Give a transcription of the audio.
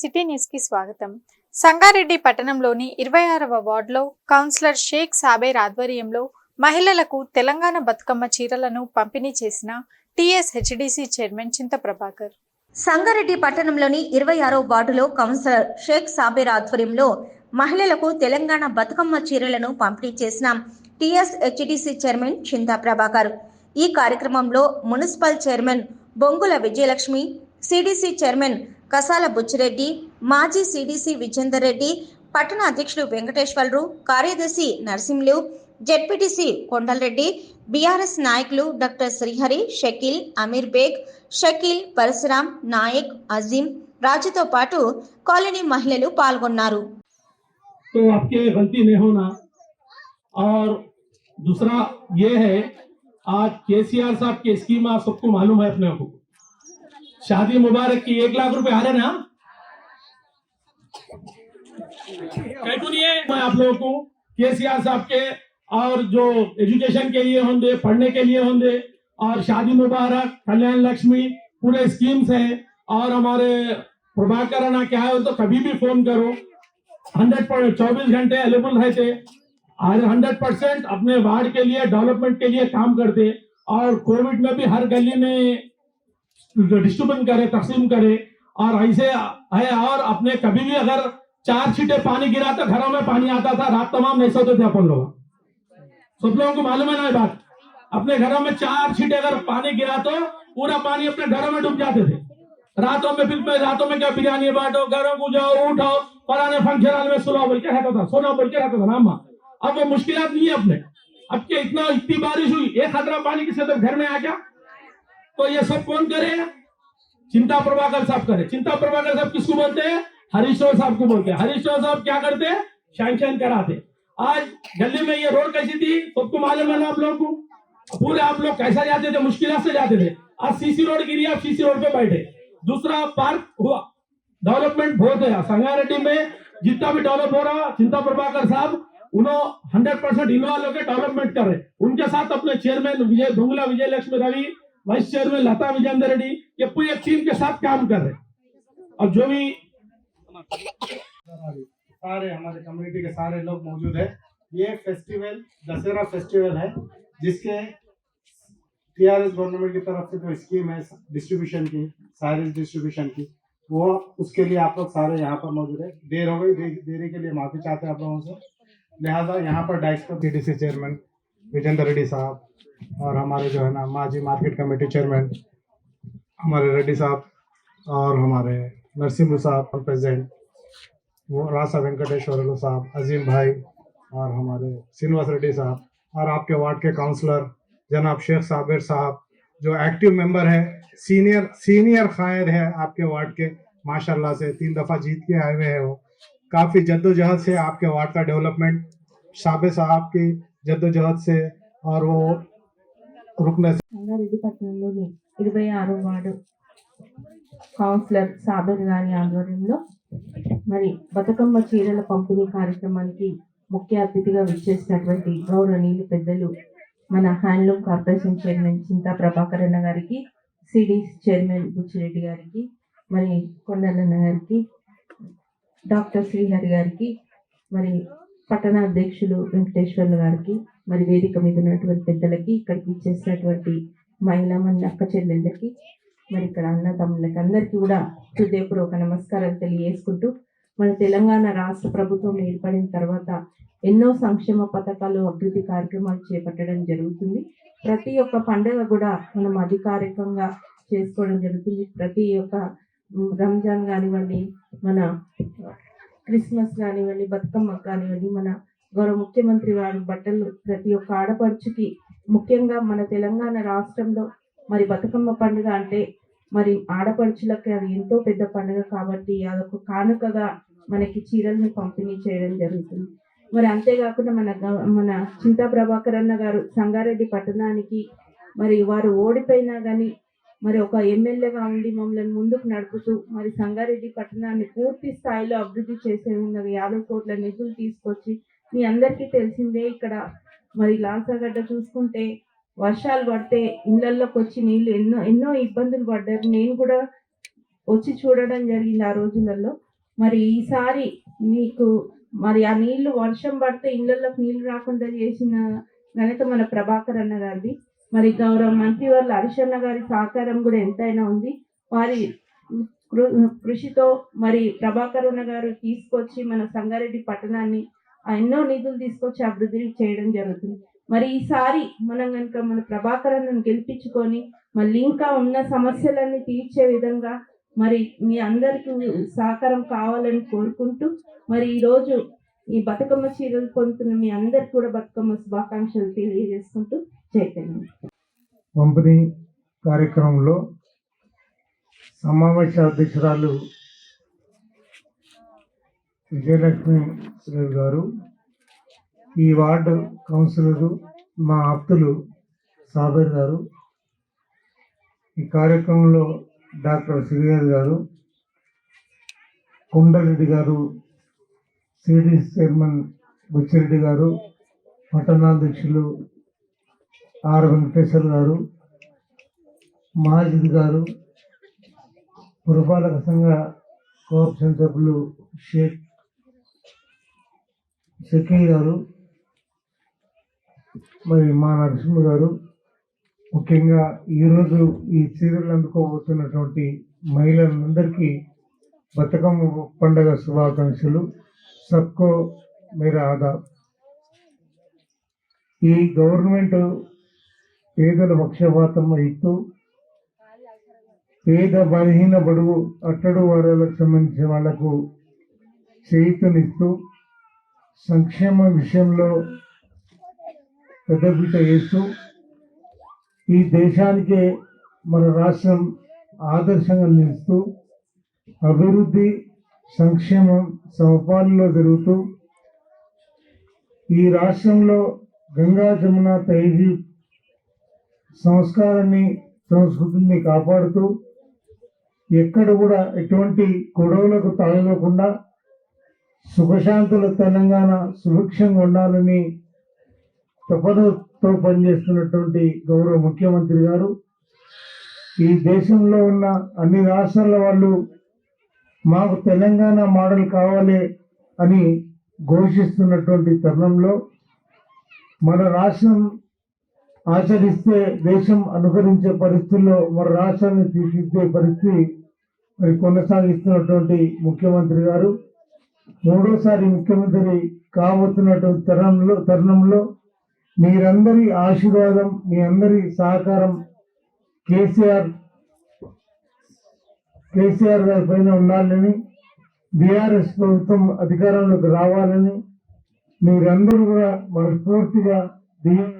City న్యూస్కి స్వాగతం. సంగారెడ్డి పట్టణంలోని ఇరవై ఆరవ వార్డులో కౌన్సిలర్ షేక్ సాబేర్ ఆధ్వర్యంలో మహిళలకు తెలంగాణ బతుకమ్మ చీరలను పంపిణీ చేసిన టిఎస్ హెచ్డిసి చైర్మన్ చింత ప్రభాకర్. సంగారెడ్డి పట్టణంలోని ఇరవై ఆరో వార్డులో కౌన్సిలర్ షేక్ సాబేర్ ఆధ్వర్యంలో మహిళలకు తెలంగాణ బతుకమ్మ చీరలను పంపిణీ చేసిన TS HDC chairman Chinta Prabhakar. ఈ కార్యక్రమంలో municipal chairman Bongula Vijayalakshmi CDC chairman కసాల Buchi Reddy మాజీ సిడిసి విజేందర్ రెడ్డి పట్టణ అధ్యక్షుడు వెంకటేశ్వరరావు కార్యదర్శి నరసింహులు జెడ్పీటీసీ కొండలరెడ్డి బీఆర్ఎస్ నాయకులు డాక్టర్ శ్రీహరి షకీల్ అమీర్ బేగ్ షకీల్ పరశురాం నాయక్ అజీం రాజుతో పాటు కాలనీ మహిళలు పాల్గొన్నారు तो आपके गलती नहीं होना और दूसरा ये है आज केसीआर साहब की स्कीम आप सबको मालूम है अपने को शादी मुबारक की एक लाख रुपए रहे ना मैं आप लोगों को केसीआर साहब के और जो एजुकेशन के लिए होंगे, पढ़ने के लिए होंगे, और शादी मुबारक, कल्याण लक्ष्मी, पूरे स्कीम्स हैं, और हमारे प्रभाकर राणा क्या है तो कभी भी फ़ोन करो। हंड्रेड पर चौबीस घंटे अवेलेबल रहते। हंड्रेड परसेंट अपने वार्ड के लिए, डेवलपमेंट के लिए काम करते। और कोविड में भी हर गली में डिस्ट्रीब्यूट करे, तकसीम करे, और ऐसे है, और अपने कभी भी अगर चार छीटे पानी गिरा तो घरों में पानी आता था, रात तमाम नहीं सोते थे अपन लोग। सब लोगों को मालूम है ना बात? अपने घरों में चार छीटे अगर पानी गिरा तो पूरा पानी अपने घरों में डूब जाते थे। रातों में फिर रातों में क्या बिरयानी बांटो, घरों को जाओ, उठाओ, पुराने फ़ंक्शन में सुना बोल के रहता था सोना बोल के रहता था नामा अब वो मुश्किल नहीं है अपने। अब क्या इतना, इतनी बारिश हुई, एक खतरा पानी किसी तो घर में आ गया? तो ये सब कौन करे? चिंता प्रभाकर साहब करे। चिंता प्रभाकर साहब किसको बोलते हैं? हरीश राव साहब को बोलते हैं। हरीश राव साहब क्या करते? सैंक्शन कराते। आज गली में ये रोड कैसी थी? सबको मालूम है ना आप लोगों को? पूरे आप लोग कैसा जाते थे? मुश्किल से जाते थे। आज सीसी रोड गिरी, आप सीसी रोड पे बैठे। दूसरा पार्क हुआ। डेवलपमेंट बहुत है। संगारेड्डी में जितना भी डेवलप हो रहा, चिंता प्रभाकर साहब उन्होंने हंड्रेड परसेंट इन्वॉल्व होकर डेवलपमेंट कर रहे। उनके साथ अपने चेयरमैन विजय धुंगला विजय लक्ष्मी रवि वाइस चेयरमैन लता विजेंद्र रेड्डी ये पूरी टीम के साथ काम कर रहे और जो भी सारे हमारे कम्युनिटी के सारे लोग मौजूद है, ये फेस्टिवल दशहरा फेस्टिवल है, जिसके टीआरएस गवर्नमेंट की तरफ़ से जो स्कीम है डिस्ट्रीब्यूशन की साइलेज डिस्ट्रीब्यूशन की, वो उसके लिए आप लोग सारे यहाँ पर मौजूद है। देर हो गई, देरी के लिए माफ़ी चाहते हैं आप लोगों से। लिहाजा यहाँ पर डाइस पर टीडीसी चेयरमैन विजेंद्र रेड्डी साहब और हमारे जो है ना माजी मार्केट कमेटी चेयरमैन, हमारे रेड्डी साहब और हमारे नरसिम्हू साहब और प्रेसिडेंट, वो रासा वेंकटेश्वर साहब, अजीम भाई और हमारे श्रीनिवास रेड्डी साहब और आपके वार्ड के काउंसलर जनाब शेख साबिर साहब, जो एक्टिव मेंबर है, सीनियर सीनियर कायद है आपके वार्ड के, माशाल्लाह से तीन दफ़ा जीत के आए हुए हैं वो। काफ़ी जद्दोजहद से आपके वार्ड का डेवलपमेंट साबिर साहब की जद्दोजहद से और वो రంగారెడ్డిపట్నంలోని ఇరవై ఆరో వార్డు కౌన్సిలర్ సాబిర్ గారి ఆధ్వర్యంలో మరి బతుకమ్మ చీరల పంపిణీ కార్యక్రమానికి ముఖ్య అతిథిగా విచ్చేసినటువంటి గౌరవనీయులు పెద్దలు మన handloom corporation chairman Chinta Prabhakar అన్న గారికి సిడీస్ చైర్మన్ బుచ్చిరెడ్డి గారికి మరి కొండలన్న గారికి డాక్టర్ శ్రీహరి గారికి మరి పట్టణ అధ్యక్షులు వెంకటేశ్వర్లు గారికి మరి వేదిక మీద ఉన్నటువంటి పెద్దలకి ఇక్కడికి ఇచ్చేసినటువంటి మహిళా మంది అక్క చెల్లెళ్ళకి మరి ఇక్కడ అన్నదమ్ములకి అందరికీ కూడా హృదయపూర్వక నమస్కారాలు తెలియజేసుకుంటూ మన తెలంగాణ రాష్ట్ర ప్రభుత్వం ఏర్పడిన తర్వాత ఎన్నో సంక్షేమ పథకాలు అభివృద్ధి కార్యక్రమాలు చేపట్టడం జరుగుతుంది. ప్రతి ఒక్క పండుగ కూడా మనం అధికారికంగా చేసుకోవడం జరుగుతుంది. ప్రతి ఒక్క రంజాన్ కానివ్వండి మన క్రిస్మస్ కానివ్వండి బతుకమ్మ కానివ్వండి మన గౌరవ ముఖ్యమంత్రి వారి బట్టలు ప్రతి ఒక్క ఆడపడుచుకి ముఖ్యంగా మన తెలంగాణ రాష్ట్రంలో మరి బతుకమ్మ పండుగ అంటే మరి ఆడపడుచులకి అది ఎంతో పెద్ద పండుగ కాబట్టి అదొక కానుకగా మనకి చీరల్ని పంపిణీ చేయడం జరుగుతుంది. మరి అంతేకాకుండా మన మన చింతా ప్రభాకర్ అన్న గారు సంగారెడ్డి పట్టణానికి మరి వారు ఓడిపోయినా కానీ మరి ఒక ఎమ్మెల్యేగా ఉండి మమ్మల్ని ముందుకు నడుపుతూ మరి సంగారెడ్డి పట్టణాన్ని పూర్తి స్థాయిలో అభివృద్ధి చేసే విధంగా యాభై కోట్ల నిధులు తీసుకొచ్చి మీ అందరికీ తెలిసిందే ఇక్కడ మరి లాల్సాగడ్డ చూసుకుంటే వర్షాలు పడితే ఇళ్ళల్లోకి వచ్చి నీళ్ళు ఎన్నో ఎన్నో ఇబ్బందులు పడ్డారు. నేను కూడా వచ్చి చూడడం జరిగింది ఆ రోజులలో. మరి ఈసారి మీకు మరి ఆ నీళ్ళు వర్షం పడితే ఇళ్ళల్లోకి నీళ్ళు రాకుండా చేసిన ఘనత మన ప్రభాకర్ అన్న గారిది. మరి గౌరవ మంత్రి వాళ్ళ హరిశన్న గారి సహకారం కూడా ఎంతైనా ఉంది. వారి కృ- కృషితో మరి ప్రభాకర్ అన్న గారు తీసుకొచ్చి మన సంగారెడ్డి పట్టణాన్ని ఎన్నో నిధులు తీసుకొచ్చి అభివృద్ధి చేయడం జరుగుతుంది. మరి ఈసారి మనం కనుక మన ప్రభాకరణను గెలిపించుకొని మళ్ళీ ఇంకా ఉన్న సమస్యలన్నీ తీర్చే విధంగా మరి మీ అందరికీ సహకారం కావాలని కోరుకుంటూ మరి ఈరోజు ఈ బతుకమ్మ చీరలు పొందుతున్న మీ అందరికి కూడా బతుకమ్మ శుభాకాంక్షలు తెలియజేసుకుంటూ చైతన్యం పంపిణీ కార్యక్రమంలో సమావేశ అధ్యక్షురాలు విజయలక్ష్మి సురేష్ గారు ఈ వార్డు కౌన్సిలరు మా ఆప్తులు సాబర్ గారు ఈ కార్యక్రమంలో డాక్టర్ శ్రీదేవి గారు కొండరెడ్డి గారు సిడి చైర్మన్ బుచ్చిరెడ్డి గారు పట్టణాధ్యక్షులు ఆర్ వెంకటేశ్వర్ గారు మాజిద్ గారు పురపాలక సంఘ కోఆప్షన్ సభ్యులు షేక్ షకీ గారు మరి మా నరసింహ గారు ముఖ్యంగా ఈరోజు ఈ చీరలు అందుకోబోతున్నటువంటి మహిళలందరికీ బతుకమ్మ పండగ శుభాకాంక్షలు. సబ్కో మీరు ఆదా. ఈ గవర్నమెంట్ పేదల పక్షపాతం ఇస్తూ పేద బలహీన బడుగు అట్టడు వర్గాలకు సంబంధించిన వాళ్ళకు చేయుతనిస్తూ సంక్షేమ విషయంలో పెద్దపీట వేస్తూ ఈ దేశానికే మన రాష్ట్రం ఆదర్శంగా నిలుస్తూ అభివృద్ధి సంక్షేమం సమపాలలో జరుగుతూ ఈ రాష్ట్రంలో గంగా జమున తైజీ సంస్కారాన్ని సంస్కృతిని కాపాడుతూ ఎక్కడ కూడా ఎటువంటి గొడవలకు తాగలేకుండా సుఖశాంతుల తెలంగాణ సుభిక్షంగా ఉండాలని తపనతో పనిచేస్తున్నటువంటి గౌరవ ముఖ్యమంత్రి గారు. ఈ దేశంలో ఉన్న అన్ని రాష్ట్రాల వాళ్ళు మాకు తెలంగాణ మోడల్ కావాలి అని ఘోషిస్తున్నటువంటి తరుణంలో మన రాష్ట్రం ఆచరిస్తే దేశం అనుకరించే పరిస్థితుల్లో మన రాష్ట్రాన్ని తీర్చిదిద్దే పరిస్థితి మరి కొనసాగిస్తున్నటువంటి ముఖ్యమంత్రి గారు. మూడోసారి ముఖ్యమంత్రి కాబోతున్నటువంటి తరుణంలో తరుణంలో మీరందరి ఆశీర్వాదం మీ అందరి సహకారం కేసీఆర్ కేసీఆర్ గారి పైన ఉండాలని బీఆర్ఎస్ ప్రభుత్వం అధికారంలోకి రావాలని మీరందరూ కూడా మనస్ఫూర్తిగా దీవెనలు